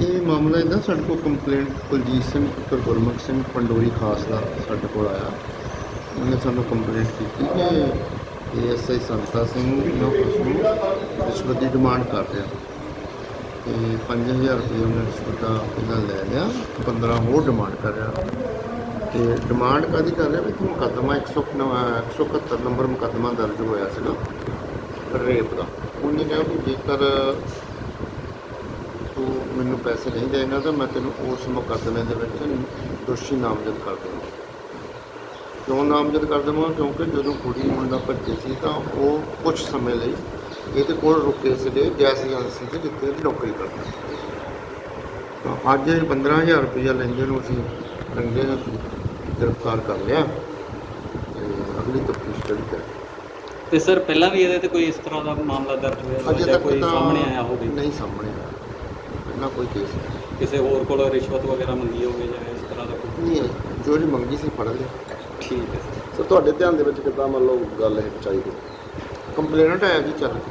ਇਹ ਮਾਮਲਾ ਇਹਦਾ ਸਾਡੇ ਕੋਲ ਕੰਪਲੇਂਟ ਕੁਲਜੀਤ ਸਿੰਘ ਪੁੱਤਰ ਗੁਰਮੁਖ ਸਿੰਘ ਪੰਡੋਰੀ ਖਾਸ ਦਾ ਸਾਡੇ ਕੋਲ ਆਇਆ। ਉਹਨੇ ਸਾਨੂੰ ਕੰਪਲੇਂਟ ਕੀਤੀ ਕਿ ਏਐਸਆਈ ਸੰਤਾ ਸਿੰਘ ਜੋ ਉਸਨੂੰ ਰਿਸ਼ਵਤ ਦੀ ਡਿਮਾਂਡ ਕਰ ਰਿਹਾ। ਤੇ 5000 ਰੁਪਏ ਉਹਨੇ ਰਿਸ਼ਵਤ ਦਾ ਇਹਨਾਂ ਲੈ ਲਿਆ 15 ਹੋਰ ਡਿਮਾਂਡ ਕਰ ਰਿਹਾ। ਤੇ ਡਿਮਾਂਡ ਕਾਦੀ ਕਰ ਰਿਹਾ ਵੀ ਤੂੰ ਮੁਕੱਦਮਾ 171 ਨੰਬਰ ਮੁਕੱਦਮਾ ਦਰਜ ਹੋਇਆ ਸੀਗਾ ਰੇਪ ਦਾ। ਉਹਨੇ ਕਿਹਾ ਵੀ ਜੇਕਰ ਤੂੰ ਮੈਨੂੰ ਪੈਸੇ ਨਹੀਂ ਦੇਣਾ ਤਾਂ ਮੈਂ ਤੈਨੂੰ ਉਸ ਮੁਕੱਦਮੇ ਦੇ ਵਿੱਚ ਦੋਸ਼ੀ ਨਾਮਜ਼ਦ ਕਰ ਦੇਵਾਂ ਕਿਉਂ ਨਾਮਜ਼ਦ ਕਰ ਦੇਵਾਂ ਕਿਉਂਕਿ ਜਦੋਂ ਕੁੜੀ ਮੁੰਡਾ ਭੱਜੇ ਸੀ ਤਾਂ ਉਹ ਕੁਝ ਸਮੇਂ ਲਈ ਇਹਦੇ ਕੋਲ ਰੁਕੇ ਸੀਗੇ ਗੈਸ ਏਜੰਸੀ ਤੇ ਜਿੱਥੇ ਨੌਕਰੀ ਕਰਦਾ ਤਾਂ ਅੱਜ ਇਹ 15000 ਰੁਪਇਆ ਲੈਂਦੇ ਨੂੰ ਅਸੀਂ ਰੰਗੇ ਹੱਥੀਂ ਗ੍ਰਿਫਤਾਰ ਕਰ ਲਿਆ ਅਗਲੀ ਤਫਤੀਸ਼ ਜਿਹੜੀ ਕਰ ਤੇ ਸਰ ਪਹਿਲਾਂ ਵੀ ਇਹਦੇ ਤੇ ਕੋਈ ਇਸ ਤਰ੍ਹਾਂ ਦਾ ਮਾਮਲਾ ਦਰਜ ਹੋਇਆ ਜਾਂ ਕੋਈ ਸਾਹਮਣੇ ਆਇਆ ਹੋਵੇ? ਨਹੀਂ ਸਾਹਮਣੇ ਆਇਆ। ਪਹਿਲਾਂ ਕੋਈ ਕੇਸ ਨਹੀਂ। ਕਿਸੇ ਹੋਰ ਕੋਲ ਰਿਸ਼ਵਤ ਵਗੈਰਾ ਮੰਗੀ ਹੋਵੇ ਜਾਂ ਇਸ ਤਰ੍ਹਾਂ ਦਾ ਕੋਈ? ਨਹੀਂ ਹੈ। ਜੋ ਜੀ ਮੰਗੀ ਸੀ ਫੜ ਲਿਆ। ਠੀਕ ਹੈ ਸਰ। ਸਰ ਤੁਹਾਡੇ ਧਿਆਨ ਦੇ ਵਿੱਚ ਕਿੱਦਾਂ ਮੰਨ ਲਓ ਗੱਲ ਇਹ ਪਹੁੰਚਾਈ ਗਈ ਕੰਪਲੇਨਟ ਆਇਆ ਜੀ ਚੱਲ ਕੇ